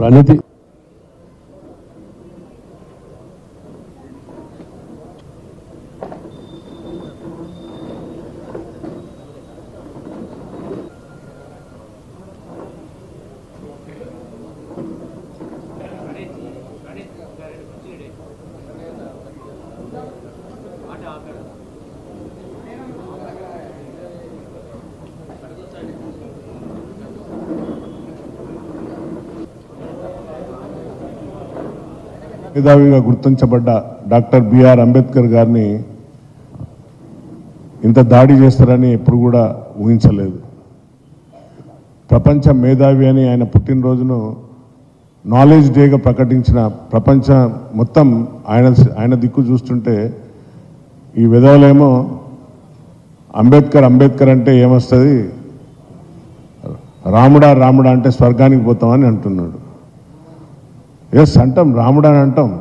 라는데 Gracias. మేధావిగా గుర్తించబడ్డ doctor B R Ambedkar గారిని ఇంత దాడి చేస్తారని ఎప్పుడు కూడా ఊహించలేదు. ప్రపంచ మేధావి అని ఆయన పుట్టినరోజును నాలెడ్జ్ డేగా ప్రకటించిన ప్రపంచ మొత్తం ఆయన ఆయన దిక్కు చూస్తుంటే ఈ విధవలేమో అంబేద్కర్ అంబేద్కర్ అంటే ఏమొస్తుంది? రాముడా రాముడా అంటే స్వర్గానికి పోతామని అంటున్నాడు. ఎస్ అంటాం రాముడు అని అంటాం.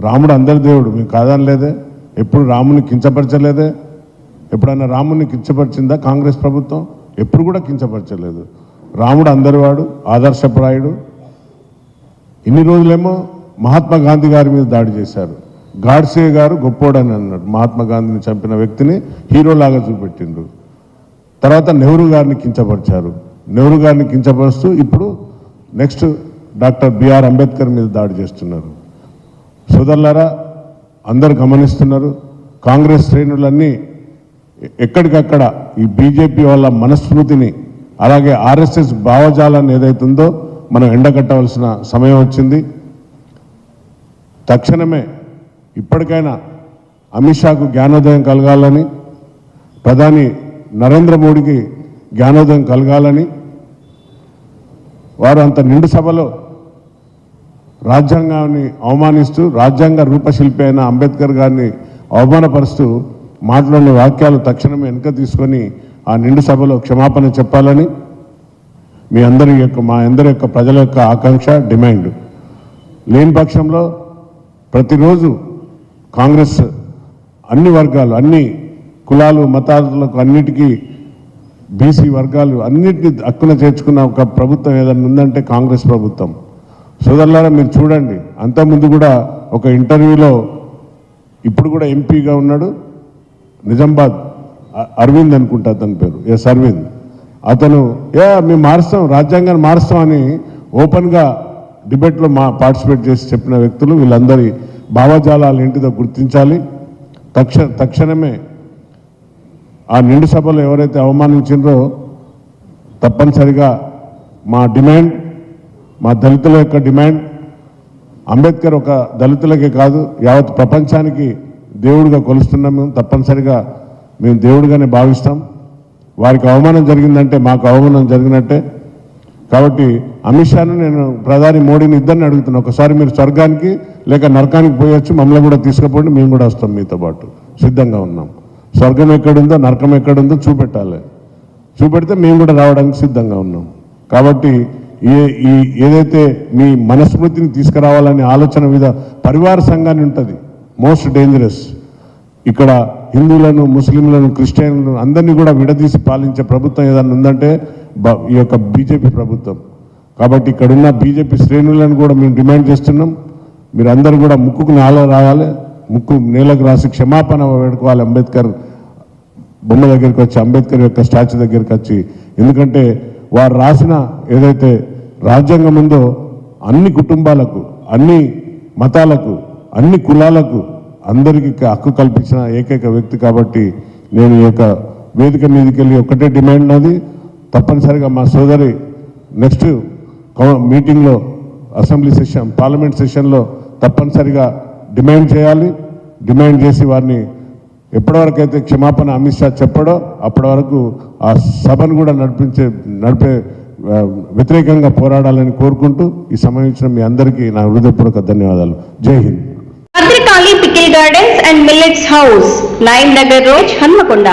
రాముడు అందరి దేవుడు మేము కాదనలేదే. ఎప్పుడు రాముని కించపరచలేదే. ఎప్పుడన్నా రాముని కించపరిచిందా కాంగ్రెస్ ప్రభుత్వం? ఎప్పుడు కూడా కించపరచలేదు. రాముడు అందరివాడు ఆదర్శప్రాయుడు. ఇన్ని రోజులేమో మహాత్మా గాంధీ గారి మీద దాడి చేశారు. గాడ్సే గారు గొప్పోడని అన్నాడు. మహాత్మా గాంధీని చంపిన వ్యక్తిని హీరోలాగా చూపెట్టిండు తర్వాత నెహ్రూ గారిని కించపరిచారు. నెహ్రూ గారిని కించపరుస్తూ ఇప్పుడు నెక్స్ట్ డాక్టర్ బిఆర్ అంబేద్కర్ మీద దాడి చేస్తున్నారు. సోదరులారా అందరు గమనిస్తున్నారు. కాంగ్రెస్ శ్రేణులన్నీ ఎక్కడికక్కడ ఈ బీజేపీ వాళ్ళ మనస్మృతిని అలాగే ఆర్ఎస్ఎస్ భావజాలాన్ని ఏదైతుందో మనం ఎండగట్టవలసిన సమయం వచ్చింది. తక్షణమే ఇప్పటికైనా అమిత్ షాకు జ్ఞానోదయం కలగాలని ప్రధాని నరేంద్ర మోడీకి జ్ఞానోదయం కలగాలని వారు అంత నిండు సభలో రాజ్యాంగాన్ని అవమానిస్తూ రాజ్యాంగ రూపశిల్పి అయిన అంబేద్కర్ గారిని అవమానపరుస్తూ మాట్లాడిన వాక్యాలు తక్షణమే వెనుక తీసుకొని ఆ నిండు సభలో క్షమాపణ చెప్పాలని మీ అందరి యొక్క మా అందరి యొక్క ప్రజల యొక్క ఆకాంక్ష డిమాండ్. లేని పక్షంలో ప్రతిరోజు కాంగ్రెస్ అన్ని వర్గాలు అన్ని కులాలు మతాలకు అన్నిటికీ బీసీ వర్గాలు అన్నిటినీ హక్కున చేర్చుకున్న ఒక ప్రభుత్వం ఏదైనా ఉందంటే కాంగ్రెస్ ప్రభుత్వం. సోదరులారా మీరు చూడండి. అంతకుముందు కూడా ఒక ఇంటర్వ్యూలో ఇప్పుడు కూడా ఎంపీగా ఉన్నాడు. నిజామాబాద్ అరవింద్ అనుకుంటా అతని పేరు. ఎస్ అరవింద్. అతను ఏ మేము మారుస్తాం రాజ్యాంగాన్ని మారుస్తామని ఓపెన్గా డిబేట్లో మా పార్టిసిపేట్ చేసి చెప్పిన వ్యక్తులు వీళ్ళందరి భావజాలాలు ఏంటిదో గుర్తించాలి. తక్ష తక్షణమే ఆ నిండు సభలో ఎవరైతే అవమానించిండ్రో తప్పనిసరిగా మా డిమాండ్ మా దళితుల యొక్క డిమాండ్ అంబేద్కర్ ఒక దళితులకే కాదు యావత్ ప్రపంచానికి దేవుడిగా కొలుస్తున్నాం మేము. తప్పనిసరిగా మేము దేవుడిగానే భావిస్తాం. వారికి అవమానం జరిగిందంటే మాకు అవమానం జరిగినట్టే. కాబట్టి అమిత్ షాను నేను ప్రధాని మోడీని ఇద్దరిని అడుగుతున్నా. ఒకసారి మీరు స్వర్గానికి లేక నరకానికి పోయొచ్చు మమ్మల్ని కూడా తీసుకుపోండి మేము కూడా వస్తాం మీతో పాటు. సిద్ధంగా ఉన్నాం. స్వర్గం ఎక్కడుందో నరకం ఎక్కడుందో చూపెట్టాలి. చూపెడితే మేము కూడా రావడానికి సిద్ధంగా ఉన్నాం. కాబట్టి ఏ ఈ ఏదైతే మీ మనస్మృతిని తీసుకురావాలనే ఆలోచన మీద పరివార సంఘాన్ని ఉంటుంది. మోస్ట్ డేంజరస్ ఇక్కడ హిందువులను ముస్లింలను క్రిస్టియన్లను అందరినీ కూడా విడదీసి పాలించే ప్రభుత్వం ఏదైనా ఉందంటే బ- ఈ యొక్క బీజేపీ ప్రభుత్వం. కాబట్టి ఇక్కడ ఉన్న బీజేపీ శ్రేణులను కూడా మేము డిమాండ్ చేస్తున్నాం. మీరు అందరూ కూడా ముక్కుకు నేల రాయాలి ముక్కు నేలకు రాసి క్షమాపణ వేడుకోవాలి అంబేద్కర్ బొమ్మ దగ్గరికి వచ్చి అంబేద్కర్ యొక్క స్టాచ్యూ దగ్గరికి వచ్చి. ఎందుకంటే వారు రాసిన ఏదైతే రాజ్యాంగం ఉందో అన్ని కుటుంబాలకు అన్ని మతాలకు అన్ని కులాలకు అందరికీ హక్కు కల్పించిన ఏకైక వ్యక్తి కాబట్టి నేను ఈ యొక్క వేదిక మీదకి వెళ్ళి ఒకటే డిమాండ్ నాది తప్పనిసరిగా మా సోదరి నెక్స్ట్ మీటింగ్లో అసెంబ్లీ సెషన్ పార్లమెంట్ సెషన్లో తప్పనిసరిగా డిమాండ్ చేయాలి. డిమాండ్ చేసి వారిని ఎప్పటివరకైతే క్షమాపణ అమిత్ షా చెప్పడో అప్పటి వరకు ఆ సభను కూడా నడిపించే నడిపే వ్యతిరేకంగా పోరాడాలని కోరుకుంటూ ఈ సమయం ఇచ్చిన మీ అందరికీ నా హృదయపూర్వక ధన్యవాదాలు. జై Hind. Bhadrakali pickle gardens and millets house nine Nagar rose Hanamkonda.